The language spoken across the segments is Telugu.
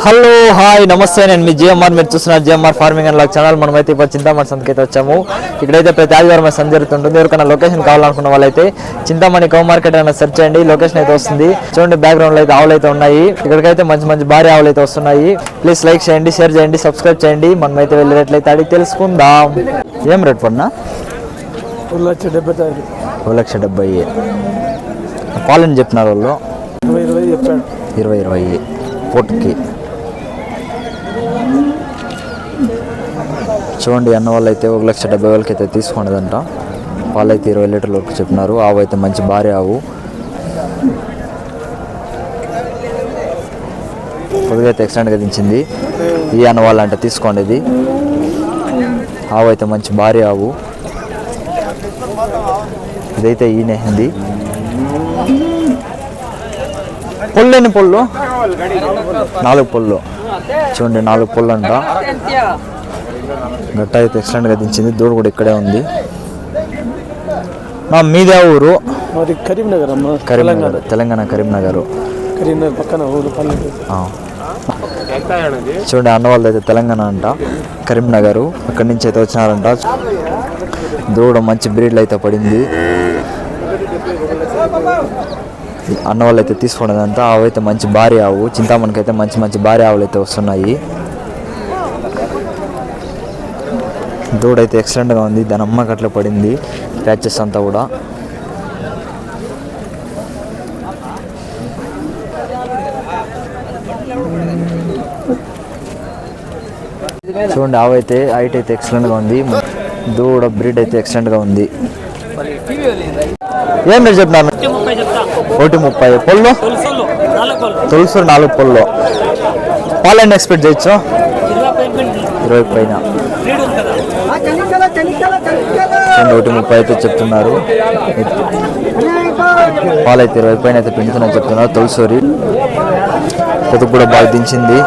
హలో హాయ్ నమస్తే నేను మీ జిఎంఆర్ మీరు చూస్తున్నారు GMR farming and lock channel. మనమైతే ఇప్పుడు చింతామణి సంతకైతే వచ్చాము. ఇక్కడైతే ప్రతి ఆదివారం సంత జరుగుతుంటుంది. ఎవరికైనా లొకేషన్ కావాలనుకున్న వాళ్ళైతే చింతామణి కౌ మార్కెట్ అయినా సెర్చ్ చేయండి. లొకేషన్ అయితే వస్తుంది. చూడండి బ్యాక్గ్రౌండ్ అయితే ఆవులు అయితే ఉన్నాయి. ఇక్కడికైతే మంచి మంచి భారీ ఆవులు అయితే వస్తున్నాయి. ప్లీజ్ లైక్ చేయండి షేర్ చేయండి సబ్స్క్రైబ్ చేయండి. మనమైతే వెళ్ళేట్లయితే అడిగి తెలుసుకుందాం. ఏం రేట్ పడినా రెండు లక్ష డెబ్బై ఒక లక్ష డెబ్బై. పాలని చెప్పినారు వాళ్ళు. ఇరవై ఇరవై చెప్పాడు ఇరవై ఇరవై పూటకి చూడండి అన్న వాళ్ళు అయితే ఒక లక్ష డెబ్బై వేలకి అయితే తీసుకున్నదంట. పాలు అయితే ఇరవై లీటర్ల వరకు చెప్పినారు. ఆవు అయితే మంచి భారీ ఆవు. కొద్దిగా అయితే ఎక్స్టెంట్గా దించింది. ఈ అన్న వాళ్ళంటే తీసుకోండి ఇది ఆవు అయితే మంచి భారీ ఆవు. ఇదైతే ఈయనేసింది పొల్లు ఎన్ని పొల్లు? నాలుగు పొల్లు. చూడండి నాలుగు పొల్లు అంట గట్ట అయితే ఎక్సలెంట్గా దించింది. దూడ కూడా ఇక్కడే ఉంది. నా మీదే ఊరు. మరి కరీంనగర్ అమ్మ కరీంనగర్ తెలంగాణ. కరీంనగర్. కరీంనగర్ పక్కన ఊరు. చూడండి అన్న వాళ్ళది అయితే తెలంగాణ అంట కరీంనగర్. అక్కడి నుంచి అయితే వచ్చినారంట. దూడ మంచి బ్రీడ్లు అయితే పడింది. అన్న వాళ్ళు అయితే తీసుకున్నదంతా ఆవు అయితే మంచి భారీ ఆవు చింతామణికి అయితే మంచి మంచి భారీ ఆవులు అయితే వస్తున్నాయి. దూడ అయితే ఎక్సలెంట్గా ఉంది. దాని అమ్మకి అట్లా పడింది. ప్యాచెస్ అంతా కూడా. చూడండి ఆవు అయితే హైట్ అయితే ఎక్సలెంట్గా ఉంది. దూడ బ్రీడ్ అయితే ఎక్సలెంట్గా ఉంది. ఏం మీరు చెప్పినారు ముప్పై చెప్తా. ఒకటి ముప్పై పొల్లు. తులసు నాలుగు పొల్లు. పాలన్నీ ఎక్స్పెక్ట్ చేయొచ్చు? ఇరవై పైన. రెండు ఒకటి ముప్పై అయితే చెప్తున్నారు. పాలైతే ఇరవై పైన అయితే పెంచుతున్నారు చెప్తున్నారు. తులసూరి పొదుపు కూడా బాగా దించింది.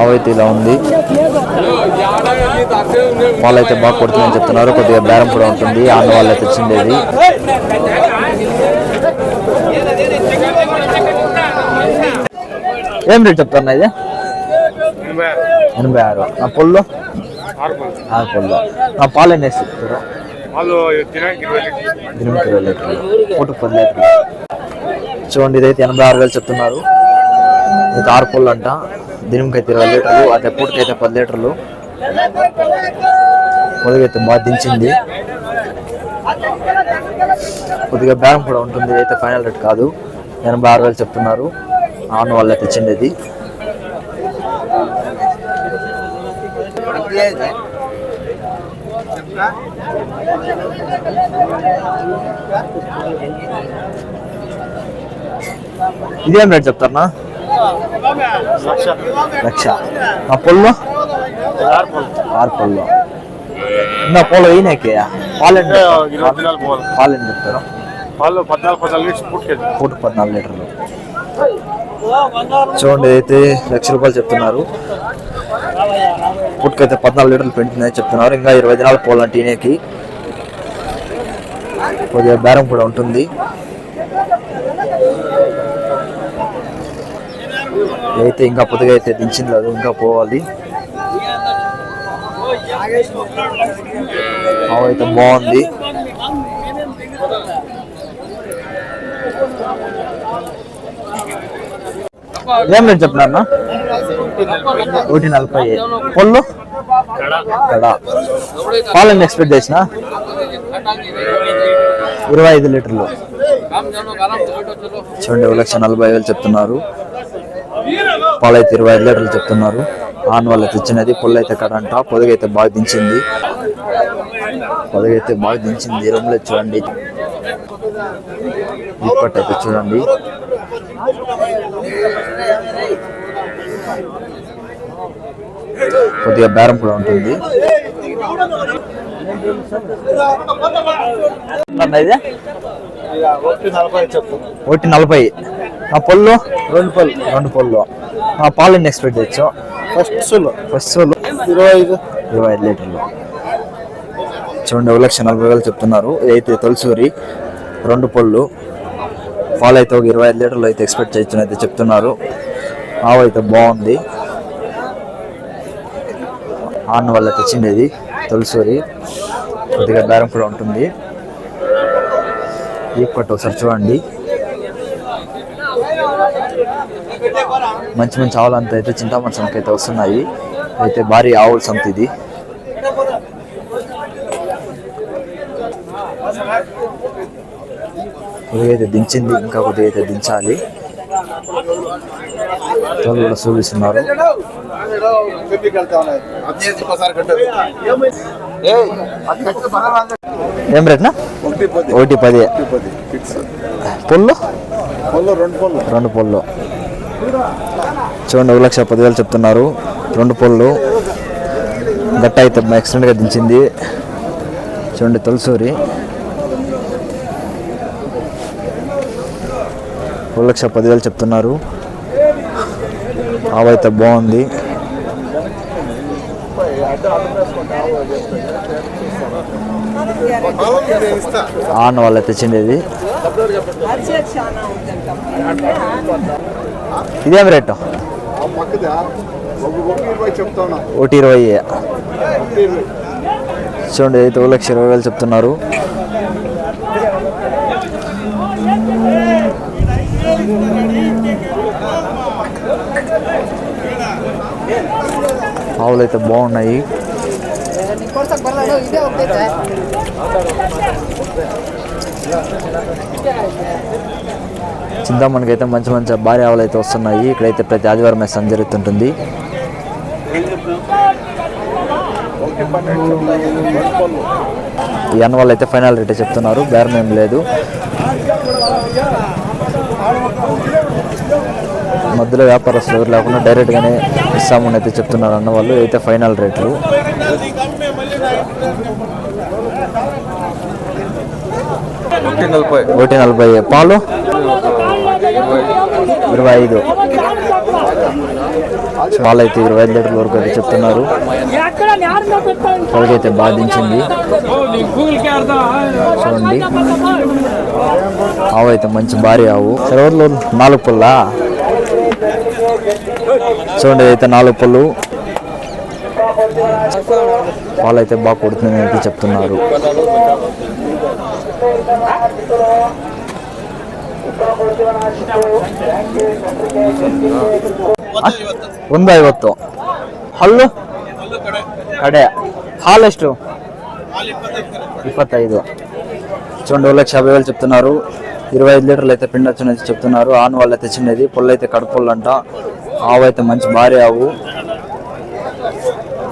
ఆవైతే ఇలా ఉంది. పాలైతే బాగా కొడుతుందని చెప్తున్నారు. కొద్దిగా బేరం కూడా ఉంటుంది. ఆన్న వాళ్ళు అయితే వచ్చిండేది ఏం రేట్ చెప్తున్నా ఇది? ఎనభై ఆరు. ఆ పొల్లో? వాళ్ళు తినడానికి ఇరవై లీటర్లు. దినముకి ఒకటి పది లీటర్లు చూడండి ఇదైతే ఎనభై ఆరు వేలు చెప్తున్నారు ఇది ఆరు పొల్లు అంట దినంకి అయితే ఇరవై లీటర్లు అదే పూటకి అయితే పది లీటర్లు అయితే బాగా దించింది కొద్దిగా బేరం కూడా ఉంటుంది అయితే ఫైనల్ రేట్ కాదు ఎనభై ఆరు వేలు చెప్తున్నారు ఆన్ వాళ్ళు అయితే తెచ్చిండేది ఇదేం రేట్ చెప్తారనా లక్ష. ఆ పొల్లు? ఆరు పొల్లు. ఇంకా పొలం ఈయనకే దినాలు పోవాలి. పాలెండి చెప్తారు? వాళ్ళు పద్నాలుగు పద్నాలుగు పుట్టుకెళ్ళి పూట పద్నాలుగు లీటర్లు. చూడండి అయితే లక్ష రూపాయలు చెప్తున్నారు. పుట్టుకైతే పద్నాలుగు లీటర్లు పెంచుతుందని చెప్తున్నారు. ఇంకా ఇరవై దినాలు పోవాలంటే ఈయనకి కొద్దిగా బేరం కూడా ఉంటుంది. అయితే ఇంకా పొద్దుగా అయితే దించింది లేదు ఇంకా పోవాలి. అయితే బాగుంది. ఏం నేను చెప్తున్నా ఒకటి నలభై పొల్లు కడ పాలని ఎక్స్పెక్ట్ చేసిన? ఇరవై ఐదు లీటర్లు. చూడండి ఒక లక్ష నలభై వేలు చెప్తున్నారు. పాలు అయితే ఇరవై ఐదు లీటర్లు చెప్తున్నారు. ఆన్ వాళ్ళ తెచ్చినది పొల్లు అయితే కడంట. పొదగైతే బాగా దించింది. పొదగైతే బాగా దించింది. రూమ్లో చూడండి. ఇప్పటి అయితే చూడండి. కొద్దిగా బేరం కూడా ఉంటుంది. ఒకటి నలభై ఆ పొల్లు రెండు పళ్ళు. రెండు పళ్ళు. ఆ పాలు ఎన్ని ఎక్స్పెక్ట్ చేయొచ్చు? ఫస్ట్ సులు. ఫస్ట్ ఇరవై ఐదు. ఇరవై ఐదు లీటర్లు. చూడండి ఒక లక్ష నలభై వేలు చెప్తున్నారు. ఇదైతే తొలసూరి. రెండు పళ్ళు. పాలు అయితే ఒక ఇరవై ఐదు లీటర్లు అయితే ఎక్స్పెక్ట్ చేయొచ్చు అయితే చెప్తున్నారు. ఆవు అయితే బాగుంది. ఆన్ వల్ల తెచ్చింది అది తులసూరి. కొద్దిగా బేరం కూడా ఉంటుంది. ఈ పట్టు ఒకసారి చూడండి. మంచి మంచి ఆవులు అంతా అయితే చింతామణి సంఖ అయితే వస్తున్నాయి. అయితే భారీ ఆవుల సంత ఇది. కొద్దిగా అయితే దించింది ఇంకా కొద్దిగా అయితే దించాలి. కూడా చూపిస్తున్నారు ఏం రేట్నా ఒకటి పది. పొల్లు? రెండు పొల్లు. చూడండి ఒక లక్ష పదివేలు చెప్తున్నారు. రెండు పొల్లు. గట్ట అయితే యాక్సిడెంట్గా దించింది. చూడండి తులసూరి. ఒక లక్ష పదివేలు చెప్తున్నారు. ఆవు అయితే బాగుంది. ఆన్ వాళ్ళు తెచ్చిండేది ఇదేం రేటు? ఒకటి ఇరవై. చూడండి అయితే ఒక లక్ష ఇరవై వేలు చెప్తున్నారు. ఆవులు అయితే బాగున్నాయి. చింతామణికి అయితే మంచి మంచి భారీ ఆవులు అయితే వస్తున్నాయి. ఇక్కడైతే ప్రతి ఆదివారం అయితే సంత జరుగుతుంటుంది ఈ అన్న వాళ్ళు అయితే ఫైనల్ రేటే చెప్తున్నారు. బేరం ఏం లేదు. మధ్యలో వ్యాపారస్తులు ఎవరు లేకుండా డైరెక్ట్గానే ఇస్తామని అయితే చెప్తున్నారు అన్న వాళ్ళు అయితే ఫైనల్ రేట్లు. ఒకటి నలభై. ఒకటి నలభై. పాలు? ఇరవై ఐదు. పాలు అయితే ఇరవై ఐదు లీటర్ల వరకు అయితే చెప్తున్నారు. పొలకైతే బాధించింది. చూడండి. ఆవు అయితే మంచి భారీ ఆవు. సెలవుల్లో నాలుగు పుల్లా. చూడండి అయితే నాలుగు పుల్లు పాలు అయితే బాగా కొడుతుందని అయితే చెప్తున్నారు ಒಂದು ಐವತ್ತು ಹಲ್ಲು ಕಡೆ ಹಾಲು ಎಷ್ಟು ఇప్పత్తైదు చూడండి ఒక లక్ష యాభై వేలు చెప్తున్నారు ఇరవై ఐదు లీటర్లు అయితే పిండి వచ్చినది చెప్తున్నారు ఆన్ వాళ్ళు అయితే చిన్నది పొల్లు అయితే కడుపుళ్ళు అంట ఆవు అయితే మంచి భారీ ఆవు.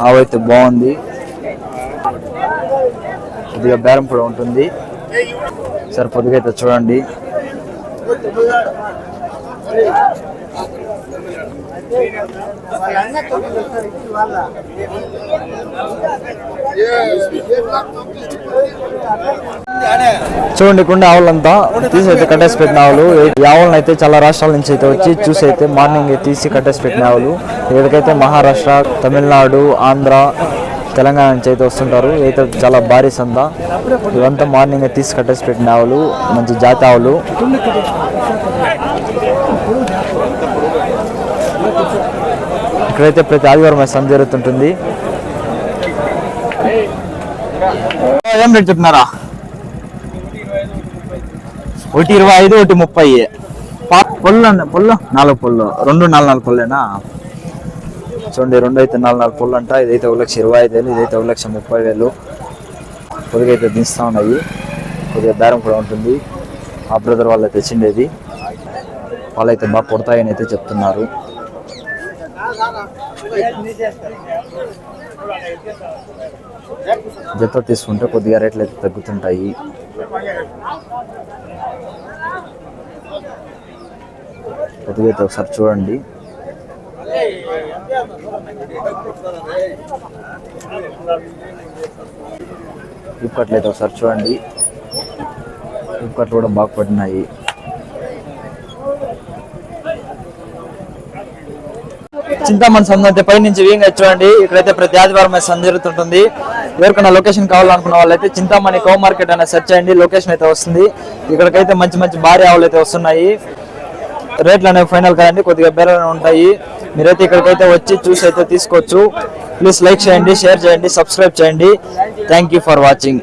ఆవు అయితే బాగుంది. కొద్దిగా బేరం కూడా ఉంటుంది. సరే పొద్దుగా అయితే చూడండి. చూడండి కుండ ఆవులంతా తీసి అయితే కట్టేసి పెట్టిన ఆవులు. ఈ ఆవులను అయితే చాలా రాష్ట్రాల నుంచి అయితే వచ్చి చూసి అయితే మార్నింగ్ తీసి కట్టేసి పెట్టిన ఆవులు. ఇక్కడికైతే మహారాష్ట్ర తమిళనాడు ఆంధ్ర తెలంగాణ నుంచి అయితే వస్తుంటారు. అయితే చాలా భారీ సంద. ఇవంతా మార్నింగ్ తీసి కట్టేసి పెట్టిన ఆవులు. మంచి జాతి ఆవులు. ఇక్కడైతే ప్రతి ఆదివారం సంద సంత జరుగుతుంటుంది. ఏం రేట్ చెప్తున్నారా? ఒకటి ఇరవై ఐదు ఒకటి ముప్పై. పా- పొల్లు అన్న పొల్లు నాలుగు పొల్లు రెండు నాలుగు నాలుగు పొల్లేనా చూడండి రెండు అయితే నాలుగు నాలుగు పొల్లు అంట. ఇదైతే ఒక లక్ష ఇరవై ఐదు వేలు ఇదైతే ఒక లక్ష ముప్పై వేలు. కొద్దిగైతే అయితే ఉన్నాయి. కొద్దిగా దారం కూడా ఉంటుంది. ఆ బ్రదర్ వాళ్ళు తెచ్చిండేది. వాళ్ళైతే బాగా కొడతాయని అయితే చెప్తున్నారు. జత తీసుకుంటే కొద్దిగా రేట్లు అయితే తగ్గుతుంటాయి. కొద్దిగా అయితే ఒకసారి చూడండి. ఇప్పట్లో అయితే ఒకసారి చూడండి. ఇప్పట్లు కూడా బాగా పడినాయి. చింతామణి సందు అయితే పై నుంచి వీంగా చూడండి. ఇక్కడైతే ప్రతి ఆదివారం అయితే జరుగుతుంటుంది. ఎవరికైనా లొకేషన్ కావాలనుకున్న వాళ్ళైతే చింతామణి కో మార్కెట్ అనే సెర్చ్ చేయండి. లొకేషన్ అయితే వస్తుంది. ఇక్కడికైతే మంచి మంచి భారీ ఆవులు అయితే వస్తున్నాయి. రేట్లు అనేవి ఫైనల్ కాదండి కొద్దిగా బేరాలు ఉంటాయి. మీరైతే ఇక్కడికైతే వచ్చి చూసి అయితే తీసుకోవచ్చు. ప్లీజ్ లైక్ చేయండి షేర్ చేయండి సబ్స్క్రైబ్ చేయండి. Thank you for watching